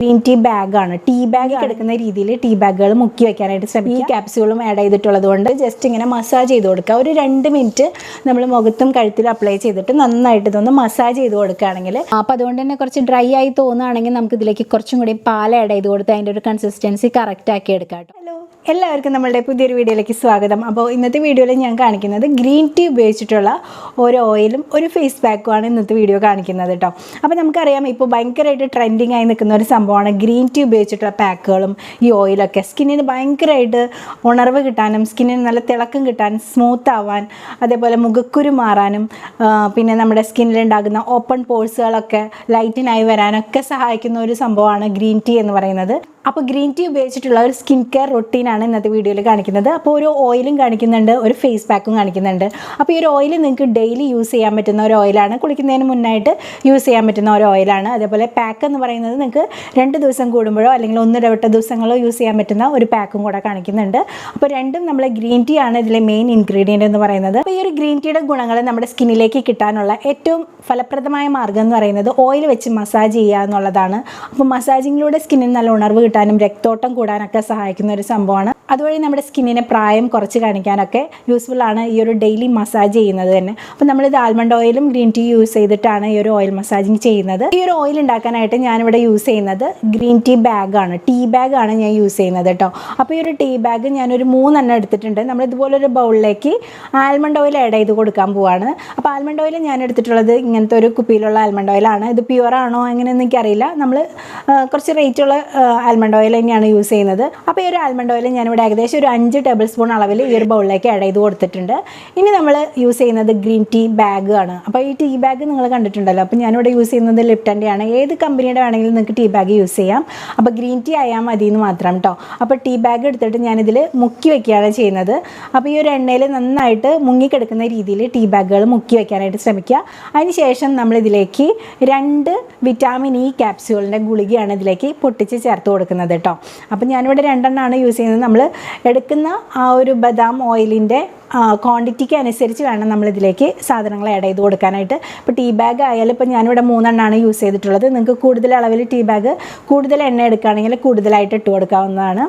Green tea ബാഗാണ്. Tea bag കിടക്കുന്ന രീതിയിൽ ടീ ബാഗുകൾ മുക്കി വെക്കാനായിട്ട് ശ്രമിക്കുക. ഈ ക്യാപ്സ്യൂളും ആഡ് ചെയ്തിട്ടുള്ളത് കൊണ്ട് ജസ്റ്റ് ഇങ്ങനെ മസാജ് ചെയ്ത് കൊടുക്കുക. ഒരു രണ്ട് മിനിറ്റ് നമ്മൾ മുഖത്തും കഴുത്തിലും അപ്ലൈ ചെയ്തിട്ട് നന്നായിട്ട് ഇതൊന്ന് മസാജ് ചെയ്ത് കൊടുക്കുകയാണെങ്കിൽ അപ്പോൾ അതുകൊണ്ട് തന്നെ കുറച്ച് ഡ്രൈ ആയി തോന്നുകയാണെങ്കിൽ നമുക്ക് ഇതിലേക്ക് കുറച്ചും കൂടി പാൽ ആഡ് ചെയ്ത് കൊടുത്ത് അതിന്റെ ഒരു കൺസിസ്റ്റൻസി കറക്റ്റ് ആക്കി എടുക്കാം ഹലോ എല്ലാവർക്കും നമ്മളുടെ പുതിയൊരു വീഡിയോയിലേക്ക് സ്വാഗതം. അപ്പോൾ ഇന്നത്തെ വീഡിയോയിൽ ഞാൻ കാണിക്കുന്നത് ഗ്രീൻ ടീ ഉപയോഗിച്ചിട്ടുള്ള ഒരു ഓയിലും ഒരു ഫേസ് പാക്കുമാണ് ഇന്നത്തെ വീഡിയോ കാണിക്കുന്നത് കേട്ടോ. അപ്പോൾ നമുക്കറിയാം ഇപ്പോൾ ഭയങ്കരമായിട്ട് ട്രെൻഡിങ് ആയി നിൽക്കുന്ന ഒരു സംഭവമാണ്. ഗ്രീൻ ടീ ഉപയോഗിച്ചിട്ടുള്ള പാക്കുകളും ഈ ഓയിലൊക്കെ. സ്കിന്നിന് ഭയങ്കരമായിട്ട് ഉണർവ് കിട്ടാനും സ്കിന്നിന് നല്ല തിളക്കം കിട്ടാനും സ്മൂത്ത് ആവാൻ അതേപോലെ മുഖക്കുരു മാറാനും പിന്നെ നമ്മുടെ സ്കിന്നിലുണ്ടാകുന്ന ഓപ്പൺ പോഴ്സുകളൊക്കെ ലൈറ്റിനായി വരാനൊക്കെ സഹായിക്കുന്ന ഒരു സംഭവമാണ് ഗ്രീൻ ടീ എന്ന് പറയുന്നത്. അപ്പോൾ ഗ്രീൻ ടീ ഉപയോഗിച്ചിട്ടുള്ള ഒരു സ്കിൻ കെയർ റൊട്ടീനാണ് ഇന്നത്തെ വീഡിയോയിൽ കാണിക്കുന്നത്. അപ്പോൾ ഒരു ഓയിലും കാണിക്കുന്നുണ്ട് ഒരു ഫേസ് പാക്കും കാണിക്കുന്നുണ്ട്. അപ്പോൾ ഈ ഒരു ഓയിൽ നിങ്ങൾക്ക് ഡെയിലി യൂസ് ചെയ്യാൻ പറ്റുന്ന ഒരു ഓയിലാണ്. കുളിക്കുന്നതിന് മുന്നായിട്ട് യൂസ് ചെയ്യാൻ പറ്റുന്ന ഒരു ഓയിലാണ്. അതേപോലെ പാക്ക് എന്ന് പറയുന്നത് നിങ്ങൾക്ക് രണ്ട് ദിവസം കൂടുമ്പോഴോ അല്ലെങ്കിൽ ഒന്നിടവിട്ട ദിവസങ്ങളോ യൂസ് ചെയ്യാൻ പറ്റുന്ന ഒരു പാക്കും കൂടെ കാണിക്കുന്നുണ്ട്. അപ്പോൾ രണ്ടും നമ്മൾ ഗ്രീൻ ടീ ആണ് ഇതിലെ മെയിൻ ഇൻഗ്രീഡിയന്റ് എന്ന് പറയുന്നത്. അപ്പോൾ ഈ ഒരു ഗ്രീൻ ടീയുടെ ഗുണങ്ങൾ നമ്മുടെ സ്കിന്നിലേക്ക് കിട്ടാനുള്ള ഏറ്റവും ഫലപ്രദമായ മാർഗം എന്ന് പറയുന്നത് ഓയിൽ വെച്ച് മസാജ് ചെയ്യുക എന്നുള്ളതാണ്. അപ്പോൾ മസാജിങ്ങിലൂടെ സ്കിന്നിന് നല്ല ഉണർവ് കിട്ടാനും രക്തോട്ടം കൂടാനൊക്കെ സഹായിക്കുന്ന ഒരു സംഭവമാണ്. അതുവഴി നമ്മുടെ സ്കിന്നിനെ പ്രായം കുറച്ച് കാണിക്കാനൊക്കെ യൂസ്ഫുൾ ആണ് ഈ ഒരു ഡെയിലി മസാജ് ചെയ്യുന്നത് തന്നെ. അപ്പോൾ നമ്മളിത് ആൽമണ്ട് ഓയിലും ഗ്രീൻ ടീ യൂസ് ചെയ്തിട്ടാണ് ഈ ഒരു ഓയിൽ മസാജിങ് ചെയ്യുന്നത്. ഈ ഒരു ഓയിൽ ഉണ്ടാക്കാനായിട്ട് ഞാനിവിടെ യൂസ് ചെയ്യുന്നത് ഗ്രീൻ ടീ ബാഗാണ് ടീ ബാഗാണ് ഞാൻ യൂസ് ചെയ്യുന്നത് കേട്ടോ. അപ്പോൾ ഈ ഒരു ടീ ബാഗ് ഞാനൊരു മൂന്നെണ്ണം എടുത്തിട്ടുണ്ട്. നമ്മൾ ഇതുപോലൊരു ബൗളിലേക്ക് ആൽമണ്ട് ഓയിൽ ആഡ് ചെയ്ത് കൊടുക്കാൻ പോവാണ്. അപ്പോൾ ആൽമണ്ട് ഓയിൽ ഞാൻ എടുത്തിട്ടുള്ളത് ഇങ്ങനത്തെ ഒരു കുപ്പിയിലുള്ള ആൽമണ്ട് ഓയിലാണ് ഇത് പ്യുവറാണോ ആണോ എനിക്കറിയില്ല. നമ്മൾ കുറച്ച് റേറ്റുള്ള ആൽമണ്ട് ഓയിൽ തന്നെയാണ് യൂസ് ചെയ്യുന്നത്. അപ്പോൾ ഈ ഒരു ആൽമണ്ട് ഓയിൽ ഞാനിവിടെ ഏകദേശം ഒരു അഞ്ച് ടേബിൾ സ്പൂൺ അളവിൽ ഈ ഒരു ബൗളിലേക്ക് ആഡ് ചെയ്ത് കൊടുത്തിട്ടുണ്ട്. ഇനി നമ്മൾ യൂസ് ചെയ്യുന്നത് ഗ്രീൻ ടീ ബാഗ് ആണ്. അപ്പോൾ ഈ ടീ ബാഗ് നിങ്ങൾ കണ്ടിട്ടുണ്ടല്ലോ. അപ്പോൾ ഞാനിവിടെ യൂസ് ചെയ്യുന്നത് ലിപ്റ്റന്റെ ആണ്. ഏത് കമ്പനിയുടെ വേണമെങ്കിലും നിങ്ങൾക്ക് ടീ ബാഗ് യൂസ് ചെയ്യാം. അപ്പോൾ ഗ്രീൻ ടീ ആയാൽ മതി എന്ന് മാത്രം കേട്ടോ അപ്പോൾ ടീ ബാഗ് എടുത്തിട്ട് ഞാനിതിൽ മുക്കി വെക്കുകയാണ് ചെയ്യുന്നത്. അപ്പോൾ ഈ ഒരു എണ്ണയിൽ നന്നായിട്ട് മുങ്ങിക്കിടക്കുന്ന രീതിയിൽ ടീ ബാഗുകൾ മുക്കി വെക്കാനായിട്ട് ശ്രമിക്കുക. അതിനുശേഷം നമ്മളിതിലേക്ക് രണ്ട് വിറ്റാമിൻ ഇ ക്യാപ്സ്യൂളിന്റെ ഗുളികയാണ് ഇതിലേക്ക് പൊട്ടിച്ച് ചേർത്ത് കൊടുക്കുന്നത് കേട്ടോ അപ്പോൾ ഞാനിവിടെ രണ്ടെണ്ണമാണ് യൂസ് ചെയ്യുന്നത്. നമ്മൾ എടുക്കുന്ന ആ ഒരു ബദാം ഓയിലിന്റെ ക്വാണ്ടിറ്റിക്ക് അനുസരിച്ച് വേണം നമ്മളിതിലേക്ക് സാധനങ്ങൾ ആഡ് ചെയ്ത് കൊടുക്കാനായിട്ട്. ഇപ്പോൾ ടീ ബാഗ് ആയാലും ഇപ്പോൾ ഞാനിവിടെ മൂന്നെണ്ണമാണ് യൂസ് ചെയ്തിട്ടുള്ളത്. നിങ്ങൾക്ക് കൂടുതൽ അളവിൽ ടീ ബാഗ് കൂടുതൽ എണ്ണ എടുക്കുകയാണെങ്കിൽ കൂടുതലായിട്ട് ഇട്ട് കൊടുക്കാവുന്നതാണ്.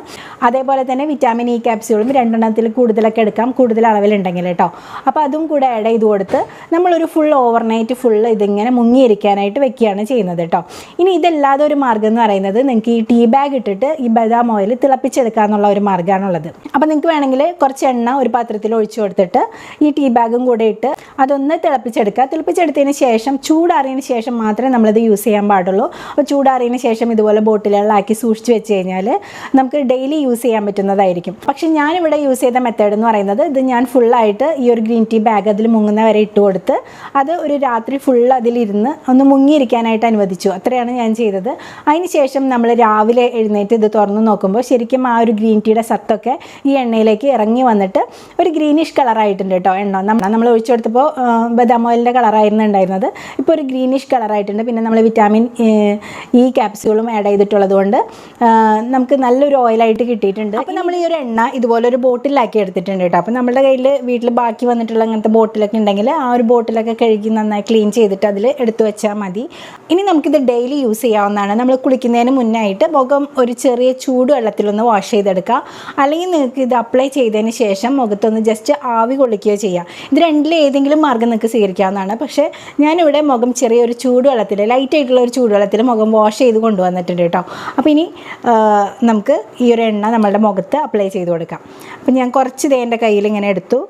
അതേപോലെ തന്നെ വിറ്റാമിൻ ഇ ക്യാപ്സ്യൂളും രണ്ടെണ്ണത്തിൽ കൂടുതലൊക്കെ എടുക്കാം. കൂടുതൽ അളവിലുണ്ടെങ്കിൽ കേട്ടോ. അപ്പോൾ അതും കൂടെ ആഡ് ചെയ്ത് കൊടുത്ത് നമ്മളൊരു ഫുൾ ഓവർനൈറ്റ് ഫുൾ ഇതിങ്ങനെ മുങ്ങിയിരിക്കാനായിട്ട് വെക്കുകയാണ് ചെയ്യുന്നത് കേട്ടോ. ഇനി ഇതല്ലാതെ ഒരു മാർഗം എന്ന് പറയുന്നത് നിങ്ങൾക്ക് ഈ ടീ ബാഗ് ഇട്ടിട്ട് ഈ ബദാം ഓയിൽ തിളപ്പിച്ചെടുക്കുക എന്നുള്ള ഒരു മാർഗമാണുള്ളത് അപ്പോൾ നിങ്ങൾക്ക് വേണമെങ്കിൽ കുറച്ച് എണ്ണ ഒരു പാത്രത്തിൽ ഒഴിച്ചു കൊടുത്തിട്ട് ഈ ടീ ബാഗും കൂടെ ഇട്ട് അതൊന്ന് തിളപ്പിച്ചെടുക്കുക. തിളപ്പിച്ചെടുത്തതിന് ശേഷം ചൂടാറിയതിന് ശേഷം മാത്രമേ നമ്മളിത് യൂസ് ചെയ്യാൻ പാടുള്ളൂ. അപ്പോൾ ചൂടാറിയതിന് ശേഷം ഇതുപോലെ ബോട്ടിലുകളിലാക്കി സൂക്ഷിച്ച് വെച്ച് കഴിഞ്ഞാൽ നമുക്ക് ഡെയിലി യൂസ് ചെയ്യാൻ പറ്റുന്നതായിരിക്കും. പക്ഷെ ഞാനിവിടെ യൂസ് ചെയ്ത മെത്തേഡ് എന്ന് പറയുന്നത് ഇത് ഞാൻ ഫുള്ളായിട്ട് ഈ ഒരു ഗ്രീൻ ടീ ബാഗ് അതിൽ മുങ്ങുന്ന വരെ ഇട്ട് കൊടുത്ത് അത് ഒരു രാത്രി ഫുൾ അതിലിരുന്ന് ഒന്ന് മുങ്ങിയിരിക്കാനായിട്ട് അനുവദിച്ചു. അത്രയാണ് ഞാൻ ചെയ്തത്. അതിന് ശേഷം നമ്മൾ രാവിലെ എഴുന്നേറ്റ് ഇത് തുറന്ന് നോക്കുമ്പോൾ ശരിക്കും ആ ഒരു ഗ്രീൻ ടീയുടെ സത്തൊക്കെ ഈ എണ്ണയിലേക്ക് ഇറങ്ങി വന്നിട്ട് ഒരു ഗ്രീനിഷ് കളറായിട്ടുണ്ട് കേട്ടോ എണ്ണ. നമ്മൾ ഒഴിച്ചു കൊടുത്തപ്പോൾ ബദാം ഓയിലിന്റെ കളറായിരുന്നു ഉണ്ടായിരുന്നത്. ഇപ്പോൾ ഒരു ഗ്രീനിഷ് കളറായിട്ടുണ്ട് പിന്നെ നമ്മൾ വിറ്റാമിൻ ഈ ക്യാപ്സ്യൂളും ആഡ് ചെയ്തിട്ടുള്ളത് കൊണ്ട് നമുക്ക് നല്ലൊരു ഓയിലായിട്ട് കിട്ടിയിട്ടുണ്ട്. അപ്പോൾ നമ്മൾ ഈ ഒരു എണ്ണ ഇതുപോലെ ഒരു ബോട്ടിലാക്കി എടുത്തിട്ടുണ്ട് കേട്ടോ അപ്പോൾ നമ്മുടെ കയ്യിൽ വീട്ടിൽ ബാക്കി വന്നിട്ടുള്ള അങ്ങനത്തെ ബോട്ടിലൊക്കെ ഉണ്ടെങ്കിൽ ആ ഒരു ബോട്ടിലൊക്കെ കഴുകി നന്നായി ക്ലീൻ ചെയ്തിട്ട് അതിൽ എടുത്തു വെച്ചാൽ മതി. ഇനി നമുക്കിത് ഡെയിലി യൂസ് ചെയ്യാവുന്നതാണ്. നമ്മൾ കുളിക്കുന്നതിന് മുന്നായിട്ട് മുഖം ഒരു ചെറിയ ചൂട് വെള്ളത്തിലൊന്ന് വാഷ് ചെയ്തെടുക്കുക അല്ലെങ്കിൽ നിങ്ങൾക്ക് ഇത് അപ്ലൈ ചെയ്തതിന് ശേഷം മുഖത്തൊന്ന് ജസ്റ്റ് ആവി കൊള്ളിക്കുകയോ ചെയ്യാം. ഇത് രണ്ടിൽ ഏതെങ്കിലും മാർഗം നിങ്ങൾക്ക് സ്വീകരിക്കാവുന്നതാണ്. പക്ഷേ ഞാനിവിടെ മുഖം ചെറിയൊരു ചൂടുവെള്ളത്തിൽ ലൈറ്റ് ആയിട്ടുള്ള ഒരു ചൂടുവെള്ളത്തിൽ മുഖം വാഷ് ചെയ്ത് കൊണ്ടുവന്നിട്ടുണ്ട് കേട്ടോ. അപ്പോൾ ഇനി നമുക്ക് ഈ ഒരു എണ്ണ നമ്മളുടെ മുഖത്ത് അപ്ലൈ ചെയ്ത് കൊടുക്കാം. അപ്പോൾ ഞാൻ കുറച്ച് ദേ എന്റെ കയ്യിൽ ഇങ്ങനെ എടുത്തു.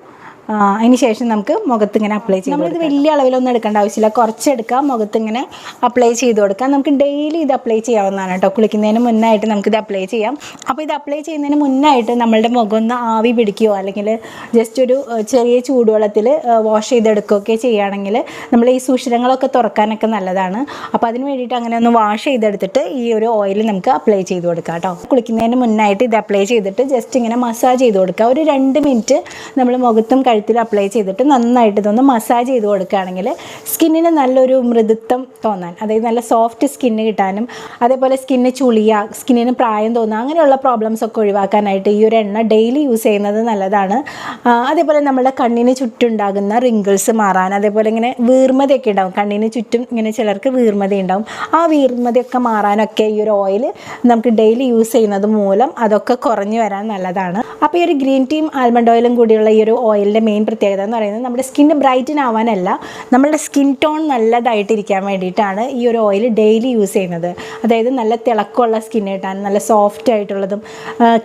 അതിന് ശേഷം നമുക്ക് മുഖത്ത് ഇങ്ങനെ അപ്ലൈ ചെയ്യാം നമ്മളിത് വലിയ അളവിലൊന്നും എടുക്കേണ്ട ആവശ്യമില്ല. കുറച്ചെടുക്കാം. മുഖത്ത് ഇങ്ങനെ അപ്ലൈ ചെയ്ത് കൊടുക്കാം. നമുക്ക് ഡെയിലി ഇത് അപ്ലൈ ചെയ്യാവുന്നതാണ് കേട്ടോ കുളിക്കുന്നതിന് മുന്നായിട്ട് ഇത് അപ്ലൈ ചെയ്യാം. അപ്പോൾ ഇത് അപ്ലൈ ചെയ്യുന്നതിന് മുന്നായിട്ട് നമ്മളുടെ മുഖം ഒന്ന് ആവി പിടിക്കുകയോ അല്ലെങ്കിൽ ജസ്റ്റ് ഒരു ചെറിയ ചൂടുവെള്ളത്തിൽ വാഷ് ചെയ്തെടുക്കുകയൊക്കെ ചെയ്യുകയാണെങ്കിൽ നമ്മൾ ഈ സുഷിരങ്ങളൊക്കെ തുറക്കാനൊക്കെ നല്ലതാണ്. അപ്പോൾ അതിന് വേണ്ടിയിട്ട് അങ്ങനെ ഒന്ന് വാഷ് ചെയ്തെടുത്തിട്ട് ഈ ഒരു ഓയിൽ നമുക്ക് അപ്ലൈ ചെയ്ത് കൊടുക്കാം കേട്ടോ കുളിക്കുന്നതിന് മുന്നായിട്ട് ഇത് അപ്ലൈ ചെയ്തിട്ട് ജസ്റ്റ് ഇങ്ങനെ മസാജ് ചെയ്ത് കൊടുക്കുക ഒരു രണ്ട് മിനിറ്റ് നമ്മൾ മുഖത്തും കഴുത്തിലും അപ്ലൈ ചെയ്തിട്ട് നന്നായിട്ട് ഇതൊന്ന് മസാജ് ചെയ്ത് കൊടുക്കുകയാണെങ്കിൽ സ്കിന്നിന് നല്ലൊരു മൃദുത്വം തോന്നാൻ അതായത് നല്ല സോഫ്റ്റ് സ്കിന്ന് കിട്ടാനും അതേപോലെ സ്കിന്ന് ചുളിയ സ്കിന്നിന് പ്രായം തോന്നുക അങ്ങനെയുള്ള പ്രോബ്ലംസ് ഒക്കെ ഒഴിവാക്കാനായിട്ട് ഈ ഒരു എണ്ണ ഡെയിലി യൂസ് ചെയ്യുന്നത് നല്ലതാണ്. അതേപോലെ നമ്മുടെ കണ്ണിന് ചുറ്റുണ്ടാകുന്ന റിങ്കിൾസ് മാറാൻ അതേപോലെ ഇങ്ങനെ വീർമതയൊക്കെ ഉണ്ടാവും. കണ്ണിന് ചുറ്റും ഇങ്ങനെ ചിലർക്ക് വീർമത ഉണ്ടാവും. ആ വീർമതയൊക്കെ മാറാനൊക്കെ ഈ ഒരു ഓയിൽ നമുക്ക് ഡെയിലി യൂസ് ചെയ്യുന്നത് മൂലം അതൊക്കെ കുറഞ്ഞു വരാൻ നല്ലതാണ്. അപ്പോൾ ഈ ഒരു ഗ്രീൻ ടീം ആൽമണ്ട് ഓയിലും കൂടിയുള്ള ഈ ഒരു ഓയിലിന്റെ മെയിൻ പ്രത്യേകത എന്ന് പറയുന്നത് നമ്മുടെ സ്കിന്ന് ബ്രൈറ്റൻ ആവാനല്ല നമ്മളുടെ സ്കിൻ ടോൺ നല്ലതായിട്ടിരിക്കാൻ വേണ്ടിയിട്ടാണ് ഈ ഒരു ഓയിൽ ഡെയിലി യൂസ് ചെയ്യുന്നത്. അതായത് നല്ല തിളക്കമുള്ള സ്കിൻ കിട്ടാൻ നല്ല സോഫ്റ്റ് ആയിട്ടുള്ളതും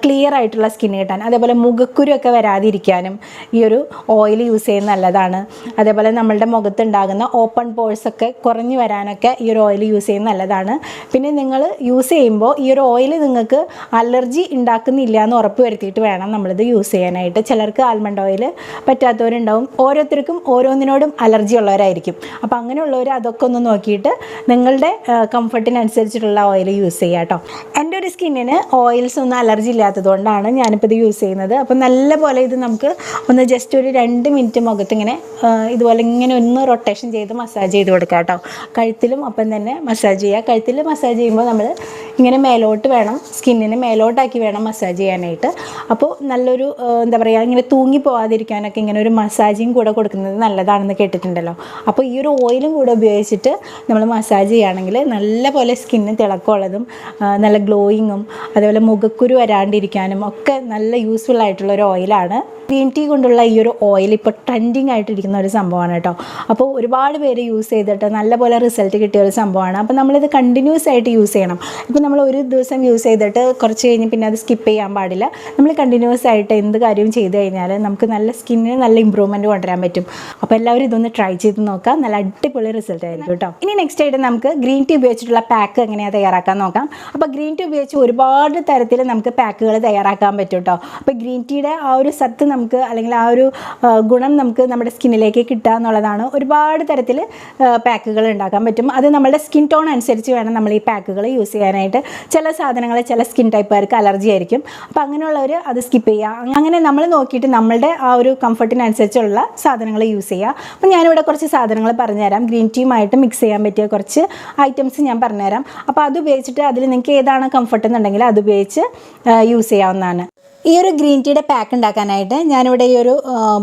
ക്ലിയർ ആയിട്ടുള്ള സ്കിൻ കിട്ടാൻ അതേപോലെ മുഖക്കുരു ഒക്കെ വരാതിരിക്കാനും ഈ ഒരു ഓയിൽ യൂസ് ചെയ്യുന്നത് നല്ലതാണ്. അതേപോലെ നമ്മളുടെ മുഖത്തുണ്ടാകുന്ന ഓപ്പൺ പോഴ്സൊക്കെ കുറഞ്ഞു വരാനൊക്കെ ഈ ഒരു ഓയിൽ യൂസ് ചെയ്യുന്നത് നല്ലതാണ്. പിന്നെ നിങ്ങൾ യൂസ് ചെയ്യുമ്പോൾ ഈ ഒരു ഓയിൽ നിങ്ങൾക്ക് അലർജി ഉണ്ടാക്കുന്നില്ല എന്ന് ഉറപ്പ് വരുത്തിയിട്ട് വേണം നമ്മളിത് യൂസ് ചെയ്യാനായിട്ട്. ചിലർക്ക് ആൽമണ്ട് ഓയിൽ പറ്റാത്തവരുണ്ടാവും. ഓരോരുത്തർക്കും ഓരോന്നിനോടും അലർജി ഉള്ളവരായിരിക്കും. അപ്പോൾ അങ്ങനെയുള്ളവർ അതൊക്കെ ഒന്ന് നോക്കിയിട്ട് നിങ്ങളുടെ കംഫർട്ടിനനുസരിച്ചിട്ടുള്ള ഓയിൽ യൂസ് ചെയ്യുക കേട്ടോ എന്റെ സ്കിന്നിന് ഓയിൽസ് ഒന്നും അലർജി ഇല്ലാത്തതുകൊണ്ടാണ് ഞാനിപ്പോൾ ഇത് യൂസ് ചെയ്യുന്നത്. അപ്പോൾ നല്ല പോലെ ഇത് നമുക്ക് ഒന്ന് ജസ്റ്റ് ഒരു രണ്ട് മിനിറ്റ് മുഖത്ത് ഇങ്ങനെ ഇതുപോലെ ഇങ്ങനെ ഒന്ന് റൊട്ടേഷൻ ചെയ്ത് മസാജ് ചെയ്ത് കൊടുക്കുക കേട്ടോ. കഴുത്തിലും അപ്പം തന്നെ മസാജ് ചെയ്യുക കഴുത്തിൽ മസാജ് ചെയ്യുമ്പോൾ നമ്മൾ ഇങ്ങനെ മേലോട്ട് വേണം സ്കിന്നിന് മേലോട്ടാക്കി വേണം മസാജ് ചെയ്യാനായിട്ട്. അപ്പോൾ നല്ലൊരു എന്താ പറയുക ഇങ്ങനെ തൂങ്ങി പോവാതിരിക്കാനൊക്കെ ഇങ്ങനെ ഒരു മസാജിങ് കൂടെ കൊടുക്കുന്നത് നല്ലതാണെന്ന് കേട്ടിട്ടുണ്ടല്ലോ. അപ്പോൾ ഈ ഒരു ഓയിലും കൂടെ ഉപയോഗിച്ചിട്ട് നമ്മൾ മസാജ് ചെയ്യുകയാണെങ്കിൽ നല്ല പോലെ സ്കിന്ന് തിളക്കമുള്ളതും നല്ല നല്ല ഗ്ലോയിങ്ങും അതേപോലെ മുഖക്കുരു വരാണ്ടിരിക്കാനും ഒക്കെ നല്ല യൂസ്ഫുൾ ആയിട്ടുള്ള ഒരു ഓയിലാണ് ഗ്രീൻ ടീ കൊണ്ടുള്ള ഈ ഒരു ഓയിൽ ഇപ്പോൾ ട്രെൻഡിങ് ആയിട്ടിരിക്കുന്ന ഒരു സംഭവമാണ് കേട്ടോ. അപ്പോൾ ഒരുപാട് പേര് യൂസ് ചെയ്തിട്ട് നല്ലപോലെ റിസൾട്ട് കിട്ടിയ ഒരു സംഭവമാണ്. അപ്പോൾ നമ്മളിത് കണ്ടിന്യൂസ് ആയിട്ട് യൂസ് ചെയ്യണം. ഇപ്പോൾ നമ്മൾ ഒരു ദിവസം യൂസ് ചെയ്തിട്ട് കുറച്ച് കഴിഞ്ഞ് പിന്നെ അത് സ്കിപ്പ് ചെയ്യാൻ പാടില്ല. നമ്മൾ കണ്ടിന്യൂസ് ആയിട്ട് എന്ത് കാര്യവും ചെയ്ത് കഴിഞ്ഞാൽ നമുക്ക് നല്ല സ്കിന്നിന് നല്ല ഇമ്പ്രൂവ്മെന്റ് കൊണ്ടുവരാൻ പറ്റും. അപ്പോൾ എല്ലാവരും ഇതൊന്ന് ട്രൈ ചെയ്ത് നോക്കാം. നല്ല അടിപൊളി റിസൾട്ട് ആയിരിക്കും കേട്ടോ. ഇനി നെക്സ്റ്റ് ആയിട്ട് നമുക്ക് ഗ്രീൻ ടീ ഉപയോഗിച്ചിട്ടുള്ള പാക്ക് എങ്ങനെയാണ് തയ്യാറാക്കാൻ നോക്കാം. അപ്പോൾ ഗ്രീൻ ടീ ഉപയോഗിച്ച് ഒരുപാട് തരത്തിൽ നമുക്ക് പാക്കുകൾ തയ്യാറാക്കാൻ പറ്റും കേട്ടോ അപ്പോൾ ഗ്രീൻ ടീയുടെ ആ ഒരു സത്ത് നമുക്ക് അല്ലെങ്കിൽ ആ ഒരു ഗുണം നമുക്ക് നമ്മുടെ സ്കിന്നിലേക്ക് കിട്ടുക എന്നുള്ളതാണ് ഒരുപാട് തരത്തിൽ പാക്കുകൾ ഉണ്ടാക്കാൻ പറ്റും. അത് നമ്മുടെ സ്കിൻ ടോൺ അനുസരിച്ച് വേണം നമ്മൾ ഈ പാക്കുകൾ യൂസ് ചെയ്യാനായിട്ട്. ചില സാധനങ്ങൾ ചില സ്കിൻ ടൈപ്പുകാർക്ക് അലർജി ആയിരിക്കും. അപ്പോൾ അങ്ങനെയുള്ളവർ അത് സ്കിപ്പ് ചെയ്യുക. അങ്ങനെ നമ്മൾ നോക്കിയിട്ട് നമ്മളുടെ ആ ഒരു കംഫർട്ടിനനുസരിച്ചുള്ള സാധനങ്ങൾ യൂസ് ചെയ്യുക. അപ്പോൾ ഞാനിവിടെ കുറച്ച് സാധനങ്ങൾ പറഞ്ഞുതരാം. ഗ്രീൻ ടീയുമായിട്ട് മിക്സ് ചെയ്യാൻ പറ്റിയ കുറച്ച് ഐറ്റംസ് ഞാൻ പറഞ്ഞുതരാം. അപ്പോൾ അത് ഉപയോഗിച്ചിട്ട് അതിൽ നിങ്ങൾക്ക് ഏതാണ് കംഫർട്ട് എന്നുണ്ടെങ്കിൽ അത് ഉപയോഗിച്ച് യൂസ് ചെയ്യാവുന്നതാണ്. ഈ ഒരു ഗ്രീൻ ടീയുടെ പാക്ക് ഉണ്ടാക്കാനായിട്ട് ഞാനിവിടെ ഈ ഒരു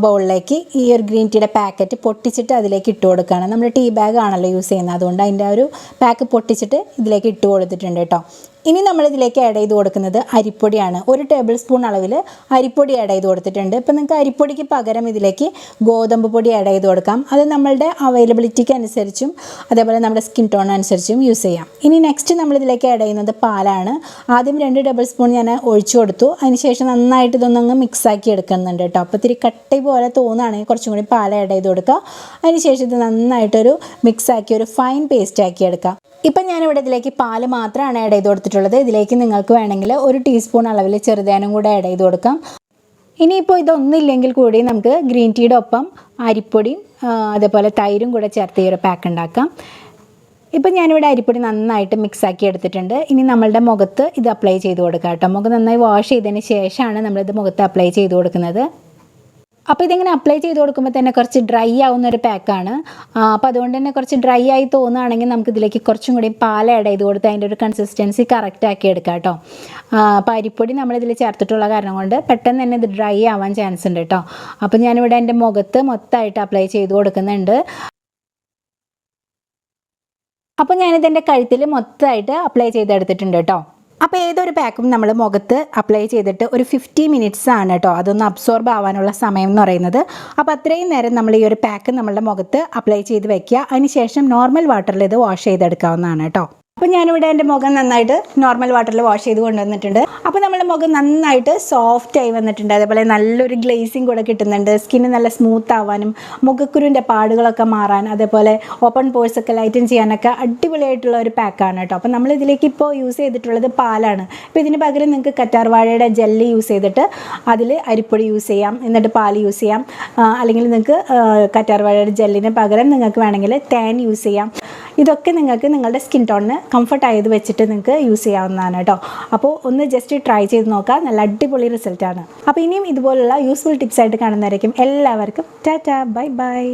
ബൗളിലേക്ക് ഈ ഒരു ഗ്രീൻ ടീയുടെ പാക്കറ്റ് പൊട്ടിച്ചിട്ട് അതിലേക്ക് ഇട്ട് കൊടുക്കുകയാണ്. നമ്മൾ ടീ ബാഗ് ആണല്ലോ യൂസ് ചെയ്യുന്നത്. അതുകൊണ്ട് അതിന്റെ ഒരു പാക്ക് പൊട്ടിച്ചിട്ട് ഇതിലേക്ക് ഇട്ട് കൊടുത്തിട്ടുണ്ട് കേട്ടോ. ഇനി നമ്മൾ ഇതിലേക്ക് ആഡ് ചെയ്ത് കൊടുക്കുന്നത് അരിപ്പൊടിയാണ്. ഒരു ടേബിൾ സ്പൂൺ അളവിൽ അരിപ്പൊടി ആഡ് ചെയ്ത് കൊടുത്തിട്ടുണ്ട്. ഇപ്പം നിങ്ങൾക്ക് അരിപ്പൊടിക്ക് പകരം ഇതിലേക്ക് ഗോതമ്പ് പൊടി ആഡ് ചെയ്ത് കൊടുക്കാം. അത് നമ്മളുടെ അവൈലബിലിറ്റിക്ക് അനുസരിച്ചും അതേപോലെ നമ്മുടെ സ്കിൻ ടോൺ അനുസരിച്ചും യൂസ് ചെയ്യാം. ഇനി നെക്സ്റ്റ് നമ്മൾ ഇതിലേക്ക് ആഡ് ചെയ്യുന്നത് പാലാണ്. ആദ്യം രണ്ട് ടേബിൾ സ്പൂൺ ഞാൻ ഒഴിച്ചു കൊടുത്തു. അതിനുശേഷം നന്നായിട്ട് ഇതൊന്നങ്ങ് മിക്സ് ആക്കി എടുക്കുന്നുണ്ട് കേട്ടോ. അപ്പോൾ ഇത്തിരി കട്ടി പോലെ തോന്നുകയാണെങ്കിൽ കുറച്ചും കൂടി പാൽ ആഡ് ചെയ്ത് കൊടുക്കുക അതിനുശേഷം ഇത് നന്നായിട്ടൊരു മിക്സ് ആക്കി ഒരു ഫൈൻ പേസ്റ്റ് ആക്കി എടുക്കാം. ഇപ്പം ഞാനിവിടെ ഇതിലേക്ക് പാൽ മാത്രമാണ് ആഡ് ചെയ്ത് കൊടുത്തിട്ടുള്ളത്. ഇതിലേക്ക് നിങ്ങൾക്ക് വേണമെങ്കിൽ ഒരു ടീസ്പൂൺ അളവിൽ ചെറുതേനും കൂടെ ആഡ് ചെയ്ത് കൊടുക്കാം. ഇനിയിപ്പോൾ ഇതൊന്നുമില്ലെങ്കിൽ കൂടി നമുക്ക് ഗ്രീൻ ടീയുടെ ഒപ്പം അരിപ്പൊടിയും അതേപോലെ തൈരും കൂടെ ചേർത്ത് ഈ ഒരു പാക്ക് ഉണ്ടാക്കാം. ഇപ്പം ഞാനിവിടെ അരിപ്പൊടി നന്നായിട്ട് മിക്സാക്കി എടുത്തിട്ടുണ്ട്. ഇനി നമ്മളുടെ മുഖത്ത് ഇത് അപ്ലൈ ചെയ്ത് കൊടുക്കാം കേട്ടോ. മുഖം നന്നായി വാഷ് ചെയ്തതിന് ശേഷമാണ് നമ്മളിത് മുഖത്ത് അപ്ലൈ ചെയ്ത് കൊടുക്കുന്നത്. അപ്പോൾ ഇതിങ്ങനെ അപ്ലൈ ചെയ്ത് കൊടുക്കുമ്പോൾ തന്നെ കുറച്ച് ഡ്രൈ ആവുന്ന ഒരു പാക്കാണ് അപ്പോൾ അതുകൊണ്ട് തന്നെ കുറച്ച് ഡ്രൈ ആയി തോന്നുകയാണെങ്കിൽ നമുക്ക് ഇതിലേക്ക് കുറച്ചും കൂടി പാൽ ആഡ് ചെയ്ത് കൊടുത്ത് അതിന്റെ ഒരു കൺസിസ്റ്റൻസി കറക്റ്റ് ആക്കി എടുക്കാം കേട്ടോ അപ്പോൾ അരിപ്പൊടി നമ്മളിതിൽ ചേർത്തിട്ടുള്ള കാരണം കൊണ്ട് പെട്ടെന്ന് തന്നെ ഇത് ഡ്രൈ ആവാൻ ചാൻസ് ഉണ്ട് കേട്ടോ അപ്പോൾ ഞാനിവിടെ എന്റെ മുഖത്ത് മൊത്തമായിട്ട് അപ്ലൈ ചെയ്ത് കൊടുക്കുന്നുണ്ട്. അപ്പോൾ ഞാനിതെന്റെ കഴുത്തിൽ മൊത്തമായിട്ട് അപ്ലൈ ചെയ്തെടുത്തിട്ടുണ്ട് കേട്ടോ അപ്പോൾ ഏതൊരു പാക്കും നമ്മൾ മുഖത്ത് അപ്ലൈ ചെയ്തിട്ട് ഒരു ഫിഫ്റ്റി മിനിറ്റ്സ് ആണ് കേട്ടോ അതൊന്ന് അബ്സോർബ് ആവാനുള്ള സമയം എന്ന് പറയുന്നത്. അപ്പോൾ അത്രയും നേരം നമ്മൾ ഈ ഒരു പാക്ക് നമ്മളുടെ മുഖത്ത് അപ്ലൈ ചെയ്ത് വെക്കുക. അതിനുശേഷം നോർമൽ വാട്ടറിൽ ഇത് വാഷ് ചെയ്തെടുക്കാവുന്നതാണ് കേട്ടോ അപ്പോൾ ഞാനിവിടെ എന്റെ മുഖം നന്നായിട്ട് നോർമൽ വാട്ടറിൽ വാഷ് ചെയ്ത് കൊണ്ടുവന്നിട്ടുണ്ട്. അപ്പോൾ നമ്മുടെ മുഖം നന്നായിട്ട് സോഫ്റ്റ് ആയി വന്നിട്ടുണ്ട്. അതേപോലെ നല്ലൊരു ഗ്ലേസിങ് കൂടെ കിട്ടുന്നുണ്ട്. സ്കിന്ന് നല്ല സ്മൂത്ത് ആവാനും മുഖക്കുരുവിന്റെ പാടുകളൊക്കെ മാറാൻ അതേപോലെ ഓപ്പൺ പോഴ്സ് ഒക്കെ ലൈറ്റൻ ചെയ്യാനൊക്കെ അടിപൊളിയായിട്ടുള്ള ഒരു പാക്കാണ് കേട്ടോ. അപ്പോൾ നമ്മൾ ഇതിലേക്ക് ഇപ്പോൾ യൂസ് ചെയ്തിട്ടുള്ളത് പാലാണ്. അപ്പോൾ ഇതിന് പകരം നിങ്ങൾക്ക് കറ്റാർവാഴയുടെ ജെല്ല് യൂസ് ചെയ്തിട്ട് അതിൽ അരിപ്പൊടി യൂസ് ചെയ്യാം. എന്നിട്ട് പാൽ യൂസ് ചെയ്യാം. അല്ലെങ്കിൽ നിങ്ങൾക്ക് കറ്റാർവാഴയുടെ ജെല്ലിന് പകരം നിങ്ങൾക്ക് വേണമെങ്കിൽ തേൻ യൂസ് ചെയ്യാം. ഇതൊക്കെ നിങ്ങൾക്ക് നിങ്ങളുടെ സ്കിൻ ടോണിന് കംഫർട്ട് ആയത് വെച്ചിട്ട് നിങ്ങൾക്ക് യൂസ് ചെയ്യാവുന്നതാണ് കേട്ടോ. അപ്പോൾ ഒന്ന് ജസ്റ്റ് ട്രൈ ചെയ്ത് നോക്കുക. നല്ല അടിപൊളി റിസൾട്ടാണ് അപ്പോൾ ഇനിയും ഇതുപോലുള്ള യൂസ്ഫുൾ ടിപ്സ് ആയിട്ട് കാണുന്നതായിരിക്കും എല്ലാവർക്കും ടാറ്റാ ബൈ ബൈ.